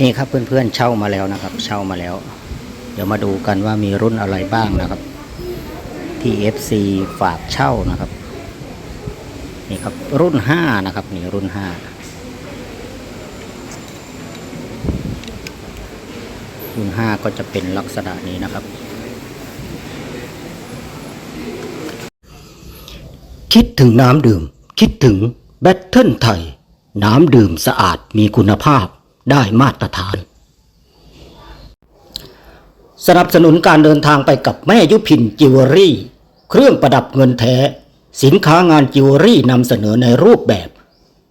นี่ครับเพื่อนๆเช่ามาแล้วนะครับ เช่ามาแล้ว เดี๋ยวมาดูกันว่ามีรุ่นอะไรบ้างนะครับ ที่ FC ฝากเช่านะครับ นี่ครับรุ่น5นะครับนี่รุ่น5รุ่น5ก็จะเป็นลักษณะนี้นะครับ คิดถึงน้ำดื่ม คิดถึงแบตเทิลไทย น้ำดื่มสะอาดมีคุณภาพ ได้มาตรฐาน สนับสนุนการเดินทางไปกับแม่ยุพินจิวเวลรี่ เครื่องประดับเงินแท้ สินค้างานจิวเวลรี่นำเสนอในรูปแบบ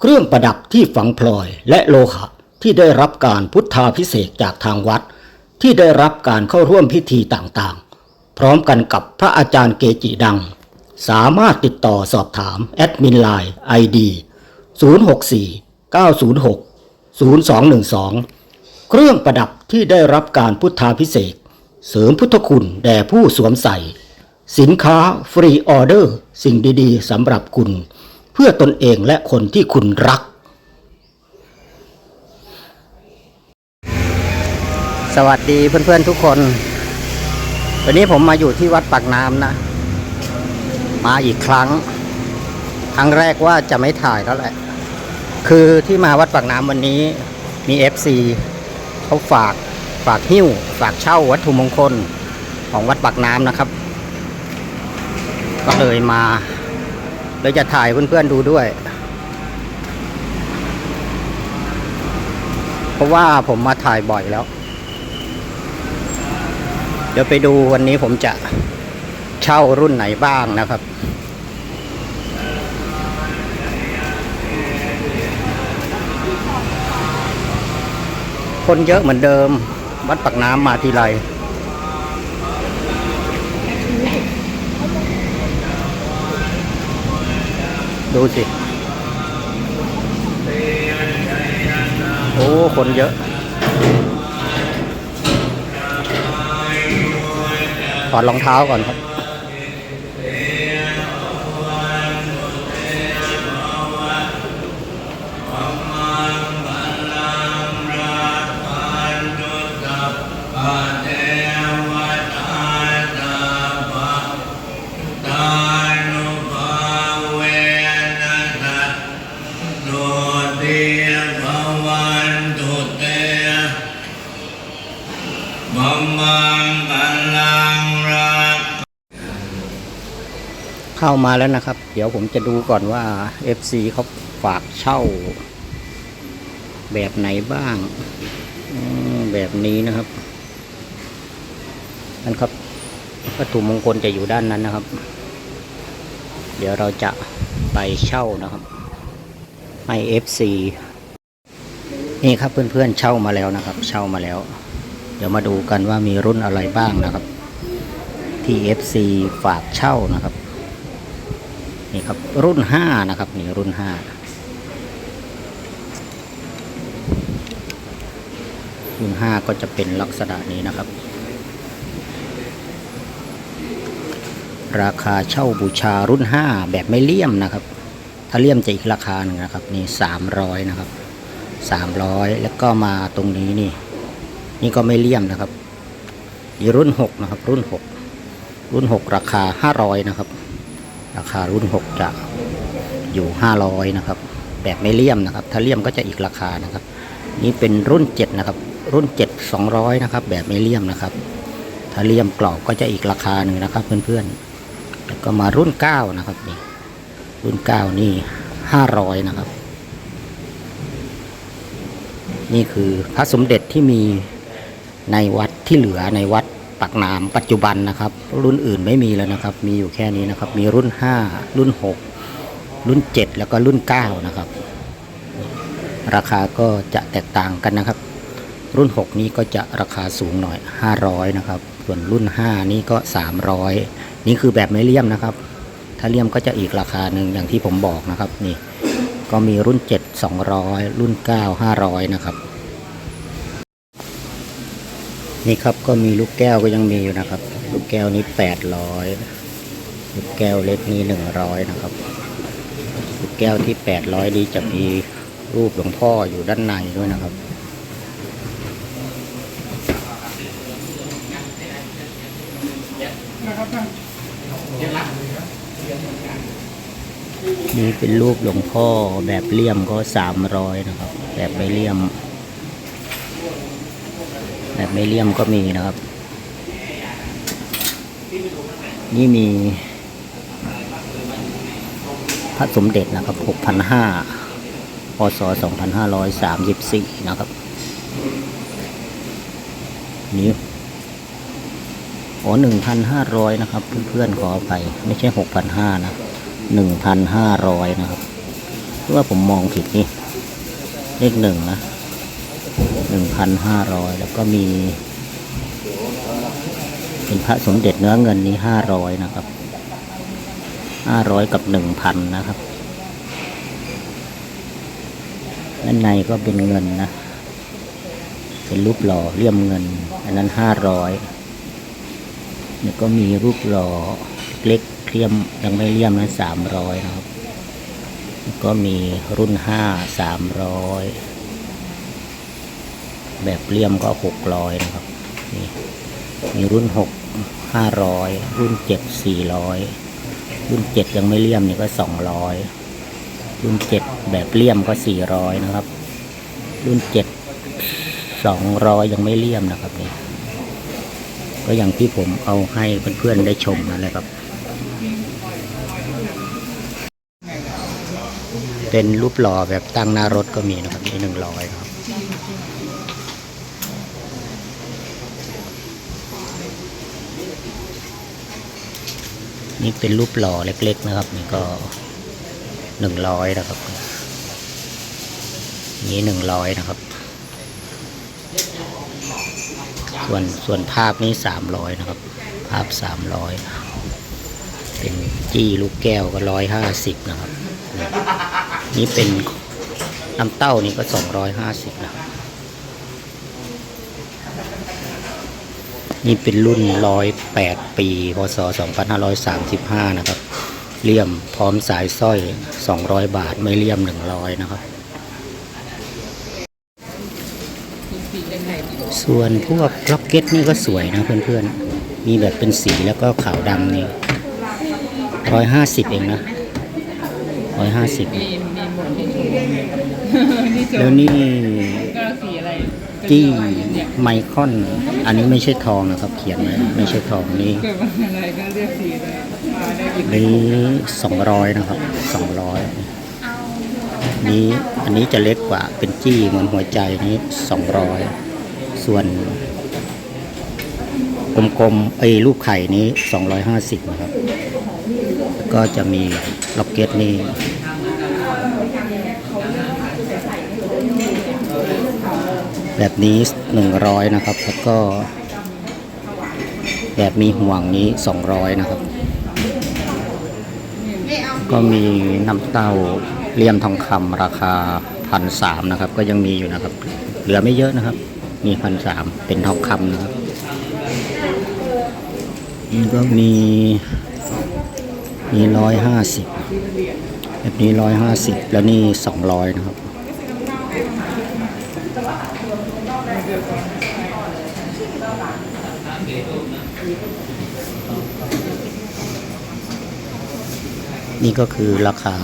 เครื่องประดับที่ฝังพลอยและโลหะที่ได้รับการพุทธาพิเศษจากทางวัด ที่ได้รับการเข้าร่วมพิธีต่างๆ พร้อมกันกับพระอาจารย์เกจิดัง สามารถติดต่อสอบถาม แอดมินไลน์ ID 064 906 0212 เครื่องประดับที่ได้รับการพุทธาพิเศษ เสริมพุทธคุณแด่ผู้สวมใส่ สินค้าฟรีออเดอร์ สิ่งดีๆสำหรับคุณ เพื่อตนเองและคนที่คุณรัก สวัสดีเพื่อนๆทุกคน วันนี้ผมมาอยู่ที่วัดปากน้ำนะ มาอีกครั้ง ครั้งแรกว่าจะไม่ถ่ายแล้วแหละ คือที่มาวัดปากน้ำวันนี้มี FC เขาฝากฝากหิ้ว ฝากเช่าวัตถุมงคลของวัดปากน้ำนะครับ ก็เลยมาเลยจะถ่ายเพื่อนๆดูด้วย เพราะว่าผมมาถ่ายบ่อยแล้ว เดี๋ยวไปดูวันนี้ผมจะเช่ารุ่นไหนบ้างนะครับ คนเยอะเหมือนเดิม วัดปักน้ำมาทีไรดูสิ โอ้ คนเยอะ ถอดรองเท้าก่อนครับ เข้ามาแล้วนะครับ เดี๋ยวผมจะดูก่อนว่า FC เขาฝากเช่า แบบไหนบ้างแบบนี้นะครับนั่นครับวัตถุมงคลจะอยู่ด้านนั้นนะครับ เดี๋ยวเราจะไปเช่านะครับให้ FC นี่ครับเพื่อนๆเช่ามาแล้วนะครับ เช่ามาแล้ว เดี๋ยวมาดูกันว่ามีรุ่นอะไรบ้างนะครับที่ FC ฝากเช่านะครับ นี่ครับ รุ่น5นะครับ นี่รุ่น5รุ่น5ก็จะเป็นลักษณะนี้นะครับ ราคาเช่าบูชารุ่น5แบบไม่เลี่ยมนะครับ ถ้าเลี่ยมจะอีกราคาหนึ่งนะครับ นี่300นะครับ300แล้วก็มาตรงนี้นี่ นี่ก็ไม่เลี่ยมนะครับนี่รุ่น6นะครับ รุ่น6รุ่น6ราคา500นะครับ ราคารุ่น 6 จะอยู่ 500 นะครับ แบบไม่เลี่ยมนะครับ ถ้าเลี่ยมก็จะอีกราคานะครับ นี่เป็นรุ่น 7 นะครับ รุ่น 7 200 นะครับ แบบไม่เลี่ยมนะครับ ถ้าเลี่ยมกรอบก็จะอีกราคาหนึ่งนะครับ เพื่อนๆแล้วก็มารุ่น 9 นะครับนี่รุ่น 9 นี่ 500 นะครับ นี่คือพระสมเด็จที่มีในวัดที่เหลือในวัด ปักน้ำปัจจุบันนะครับ รุ่นอื่นไม่มีแล้วนะครับ มีอยู่แค่นี้นะครับ มีรุ่น 5 รุ่น 6 รุ่น 7 แล้วก็รุ่น 9 นะครับ ราคาก็จะแตกต่างกันนะครับ รุ่น 6 นี้ก็จะราคาสูงหน่อย 500 นะครับ ส่วนรุ่น 5 นี่ก็ 300 นี่คือแบบไม่เลี่ยมนะครับ ถ้าเลี่ยมก็จะอีกราคาหนึ่งอย่างที่ผมบอกนะครับนี่ก็มีรุ่น 7 200 รุ่น 9 500 นะครับ นี่ครับก็มีลูกแก้วก็ยังมีอยู่นะครับ ลูกแก้วนี้แปดร้อยลูกแก้วเล็กนี้หนึ่งร้อยนะครับ ลูกแก้วที่แปดร้อยนี้จะมีรูปหลวงพ่ออยู่ด้านในด้วยนะครับนี่เป็นรูปหลวงพ่อแบบเลี่ยมก็สามร้อยนะครับ แบบไม่เลี่ยม แบบไม่เลี่ยมก็มีนะครับ นี่มีพระสมเด็จนะครับหกพันห้าพศสองพันห้าร้อยสามสิบสี่นะครับนี่โอ้หนึ่งพันห้าร้อยนะครับ เพื่อนๆขออภัยไม่ใช่หกพันห้านะหนึ่งพันห้าร้อยนะครับ เพราะว่าผมมองผิดนี่ เลขหนึ่งนะ หนึ่งพันห้าร้อยแล้วก็มี เป็นพระสมเด็จเนื้อเงินนี้ห้าร้อยนะครับห้าร้อยกับหนึ่งพันนะครับด้านในก็เป็นเงินนะ เป็นรูปหล่อเลี่ยมเงิน อันนั้นห้าร้อยนี่ก็มีรูปหล่อเล็กเลี่ยมยังไม่เลี่ยมนะสามร้อยนะครับ ก็มีรุ่นห้าสามร้อย แบบเลี่ยมก็หกร้อยนะครับนี่มีรุ่นหกห้าร้อยรุ่นเจ็ดสี่ร้อยรุ่นเจ็ดยังไม่เลี่ยมนี่ก็สองร้อยรุ่นเจ็ดแบบเลี่ยมก็สี่ร้อยนะครับ รุ่นเจ็ดสองร้อยยังไม่เลี่ยมนะครับนี่ก็อย่างที่ผมเอาให้เพื่อนๆได้ชมนั่นแหละครับ เป็นรูปหล่อแบบตั้งหน้ารถก็มีนะครับนี่หนึ่งร้อยครับ นี่เป็นรูปหล่อเล็ก ๆ นะครับ นี่ก็หนึ่งร้อยนะครับ นี่หนึ่งร้อยนะครับ ส่วนส่วนภาพนี้สามร้อยนะครับ ภาพสามร้อยเป็นจี้ลูกแก้วก็ร้อยห้าสิบนะครับ นี่นี่เป็นน้ำเต้านี่ก็สองร้อยห้าสิบนะครับ นี่เป็นรุ่นร้อยแปดปี พศสองพันห้าร้อยสามสิบห้านะครับ เลี่ยมพร้อมสายสร้อยสองร้อยบาท ไม่เลี่ยมหนึ่งร้อยนะครับ ส่วนพวกล็อกเก็ตนี่ก็สวยนะเพื่อนๆ มีแบบเป็นสีแล้วก็ขาวดำนี่ร้อยห้าสิบเองนะร้อยห้าสิบมีมีหมดที่ถูกที่ถูกแล้วนี่ก็สีอะไร จี้ไมคอน อันนี้ไม่ใช่ทองนะครับ เขียนไว้ไม่ใช่ทองนี้นนี้สองร้อยนะครับสองร้อยนี้อันนี้จะเล็กกว่าเป็นจี้เหมือนหัวใจนี้สองร้อยส่วนกลมๆไอ้ลูกไข่นี้สองร้อยห้าสิบนะครับ ก็จะมีล็อกเก็ตนี่ แบบนี้หนึ่งร้อยนะครับ แล้วก็ แบบมีห่วงนี้สองร้อยนะครับ ก็มีน้ำเต้าเลี่ยมทองคำราคาพันสามนะครับ ก็ยังมีอยู่นะครับ เหลือไม่เยอะนะครับ มีพันสามเป็นทองคำนะครับนี่ก็มีมีร้อยห้าสิบแบบนี้ร้อยห้าสิบแล้วนี่สองร้อยนะครับ นี่ก็คือราคา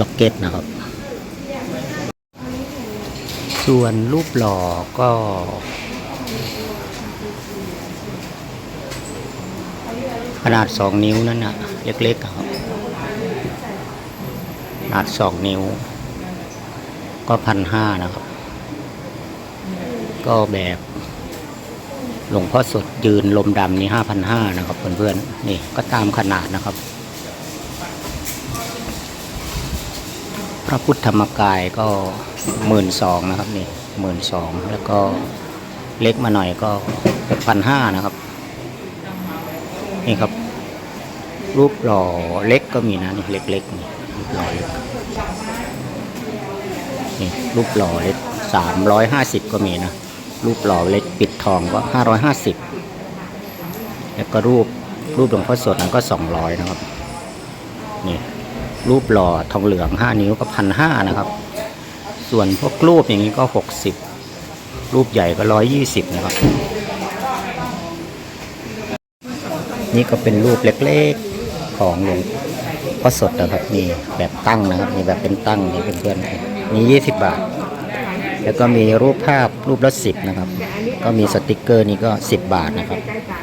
ล็อกเก็ตนะครับ ส่วนรูปหล่อก็ขนาดสองนิ้วนั่นนะเล็กๆครับ ขนาดสองนิ้ว ก็พันห้านะครับ ก็แบบหลวงพ่อสดยืนลมดำนี่ห้าพันห้านะครับเพื่อนๆนี่ก็ตามขนาดนะครับ พระพุทธธรรมกายก็หมื่นสองนะครับนี่หมื่นสองแล้วก็เล็กมาหน่อยก็พันห้านะครับ นี่ครับ รูปหล่อเล็กก็มีนะนี่เล็กๆนี่รูปหล่อเล็กนี่รูปหล่อเล็กสามร้อยห้าสิบก็มีนะ รูปหล่อเล็กปิดทองก็ห้าร้อยห้าสิบแล้วก็รูปรูปหลวงพ่อสดนั้นก็สองร้อยนะครับ นี่รูปหล่อทองเหลืองห้านิ้วก็พันห้านะครับ ส่วนพวกรูปอย่างนี้ก็หกสิบรูปใหญ่ก็ร้อยยี่สิบนะครับ นี่ก็เป็นรูปเล็กๆของหลวงพ่อสดนะครับ มีแบบตั้งนะครับ มีแบบเป็นตั้งนี่เพื่อนๆมี20บาท แล้วก็มีรูปภาพรูปละสิบนะครับ ก็มีสติกเกอร์นี่ก็สิบบาทนะครับ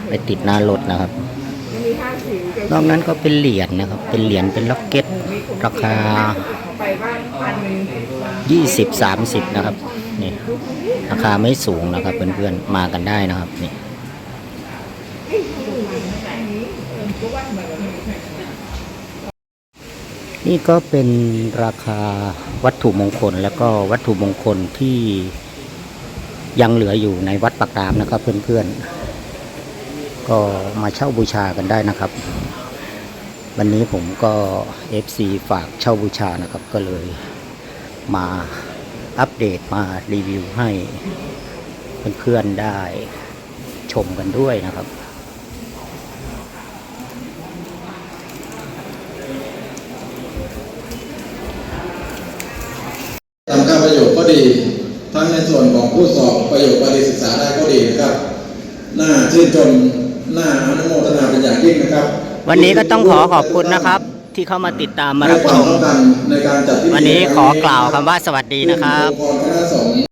ไปติดหน้ารถนะครับ นอกนั้นก็เป็นเหรียญนะครับ เป็นเหรียญเป็นล็อกเก็ตราคายี่สิบสามสิบนะครับนี่ราคาไม่สูงนะครับเพื่อนๆมากันได้นะครับนี่ นี่ก็เป็นราคาวัตถุมงคล แล้วก็วัตถุมงคลที่ยังเหลืออยู่ในวัดปากรามนะครับ เพื่อนๆ ก็มาเช่าบูชากันได้นะครับ วันนี้ผมก็ FC ฝากเช่าบูชานะครับก็เลยมาอัปเดตมารีวิวให้เพื่อนๆได้ชมกันด้วยนะครับ ทำค่าประโยชน์ก็ดี ทั้งในส่วนของผู้สอบประโยชน์การศึกษาได้ก็ดีนะครับน่าชื่นชมน่าอนุโมทนาเป็นอย่างยิ่งนะครับ วันนี้ก็ต้องขอขอบคุณนะครับ ที่เข้ามาติดตามมาให้รับควาชมมสำคัญในการจัดพิธีวันนี้ขอกล่าวคำว่าสวัสดีนะครับ